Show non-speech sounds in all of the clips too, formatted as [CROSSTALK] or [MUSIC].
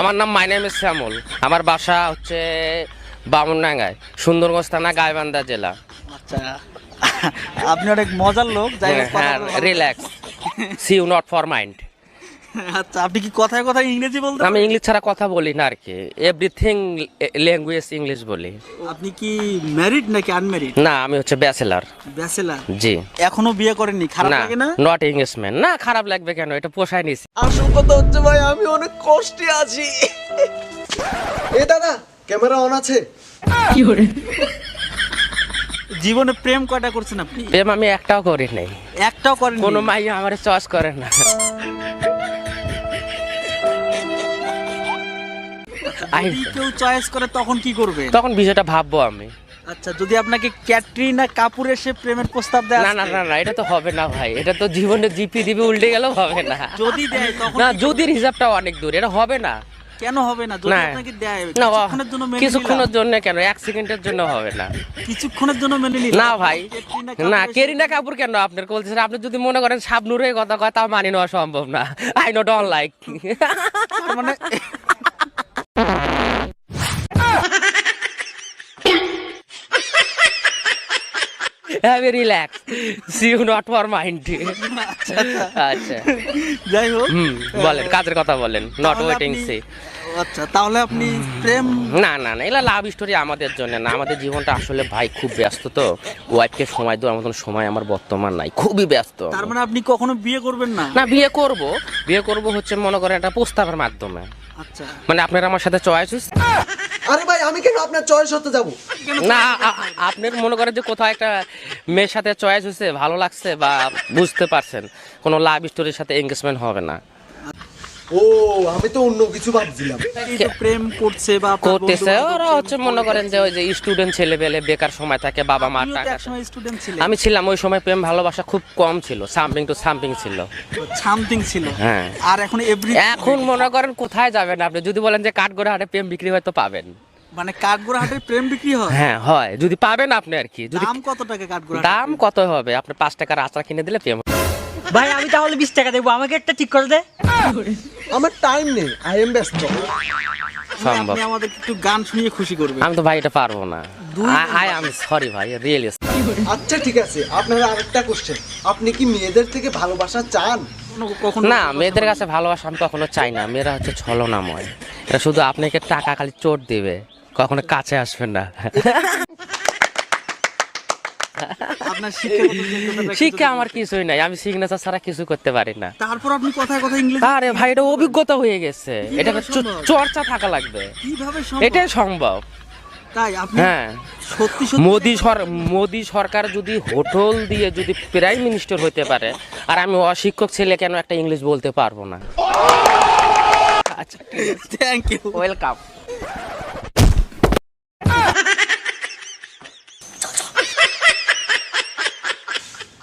আমার নাম my name শ্যামল। আমার বাসা হচ্ছে বামুনডাঙ্গায় সুন্দরগঞ্জ থানা গাইবান্ধা জেলা। আচ্ছা আপনি অনেক মজার লোক যাই হ্যাঁ relax see you not for mind আচ্ছা আপনি কি কথায় কথায় ইংরেজি বলতে আমি ইংলিশ ছাড়া কথা বলি না আর কি। এভরিথিং ল্যাঙ্গুয়েজ ইংলিশ বলি। আপনি কি ম্যারিড নাকি আনম্যারিড না আমি হচ্ছে ব্যাচেলার ব্যাচেলার জি। এখনও বিয়ে করেননি? খারাপ লাগে না? নট ইংলিশম্যান না খারাপ লাগবে কেন? এটা পোষায় নিছি। আসল কথা হচ্ছে ভাই আমি অনেক কষ্টে আছি। এ দাদা ক্যামেরা অন আছে? জীবনে প্রেম কয়টা করছেন আপনি? প্রেম আমি একটাও করি নাই। একটাও করেন কোনো মাইয়া আমার চয়েস করে না। [LAUGHS] যদি কেউ চয়েস করে তখন কি করবে? তখন বিষয়টা ভাববো আমি। আচ্ছা যদি আপনাকে ক্যাটরিনা কাপুর এসে প্রেমের প্রস্তাব দেয় না না না না এটা তো হবে না ভাই। এটা তো জীবনে জিপি দিবি উল্টে গেলেও হবে না। যদি দেয় তখন না হিসাবটা অনেক দূর এটা হবে না। কেন হবে না? যদি আপনাকে দেয় কিছুক্ষণের জন্য মেনে কিছুক্ষণের জন্য কেন? এক সেকেন্ডের জন্য হবে না। কিছুক্ষণের জন্য মেনে নিলাম। না ভাই। না কেরিনা কাপুর কেন? আপনার বলছেন আপনি যদি মনে করেন সাবনুরের কথা কয় তাও মানি নেওয়া সম্ভব না। আই নো ডোন্ট লাইক মানে have relax see you not for mind আচ্ছা। যাই হোক বলেন কাজের কথা বলেন নট ওয়েটিং সি আচ্ছা তাহলে আপনি প্রেম না না না এগুলা লাভ স্টোরি আমাদের জন্য না। আমাদের জীবনটা আসলে ভাই খুব ব্যস্ত তো। ওয়াইফকে সময় দেওয়ার মতন সময় আমার বর্তমান নাই খুবই ব্যস্ত। তার মানে আপনি কখনো বিয়ে করবেন না? না বিয়ে করব। বিয়ে করব হচ্ছে মনে করেন একটা প্রস্তাবের মাধ্যমে। আচ্ছা। মানে আপনার আমার সাথে চয়েস আরে ভাই আমি কেন আপনার চয়েস হতে যাব? না আপনার মনে করেন যে কোথাও একটা মেয়ের সাথে চয়েস হয়েছে ভালো লাগছে বা বুঝতে পারছেন কোনো লাভ স্টোরির সাথে এঙ্গেজমেন্ট হবে না। ও আমি তো অন্য কিছু ভাবছিলাম। প্রেম করছে বা করতেছে ওরা হচ্ছে মনে করেন যে ওই যে স্টুডেন্ট ছেলে পেলে বেকার সময় থাকে বাবা মা টাকা স্টুডেন্ট আমি ছিলাম ওই সময় প্রেম ভালোবাসা খুব কম ছিল সামথিং টু সামথিং ছিল। সামথিং ছিল। হ্যাঁ। আর এখন এভরি এখন মনে করেন কোথায় যাবেন আপনি? যদি বলেন যে কাঠগড়ে হাটে প্রেম বিক্রি হয়তো পাবেন। মানে কাঠগোড়া হাটের প্রেম বিক্রি হয়? হ্যাঁ হয়। যদি পাবেন আপনি আর কি। যদি দাম কত টাকা কাঠগোড়া দাম কত হবে? আপনি পাঁচ টাকার আচার কিনে দিলে প্রেম ভাই আমি তাহলে বিশ টাকা দেবো। আমাকে একটা ঠিক করে দে। আমার টাইম নেই। আই এম ব্যস্ত। সম্ভব। আপনি আমাদের একটু গান শুনিয়ে খুশি করবেন। আমি তো ভাই এটা পারব না। আই আই সরি ভাই রিয়েলি আচ্ছা ঠিক আছে। আপনার আরেকটা কোশ্চেন আপনি কি মেয়েদের থেকে ভালোবাসা চান? না মেয়েদের কাছে ভালোবাসা আমি কখনো চাই না। মেয়েরা হচ্ছে ছলনাময়। এটা শুধু আপনাকে টাকা খালি চোট দিবে। কখনো কাছে আসবেন না। শিক্ষা আমার কিছুই নাই আমি সিগনেচার ছাড়া কিছু করতে পারি না। তারপর আপনি কথায় কথা ইংলিশ আরে ভাই এটা অভিজ্ঞতা হয়ে গেছে। এটা? চর্চা থাকা লাগবে। কীভাবে সম্ভব? এটাই সম্ভব। তাই আপনি হ্যাঁ। সত্যি সত্যি মোদি মোদি সরকার যদি হোটেল দিয়ে যদি প্রাইম মিনিস্টার হতে পারে আর আমি অশিক্ষক ছেলে কেন একটা ইংলিশ বলতে পারব না? আচ্ছা thank you welcome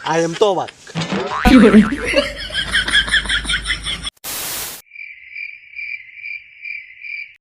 I am তো অবাক [LAUGHS]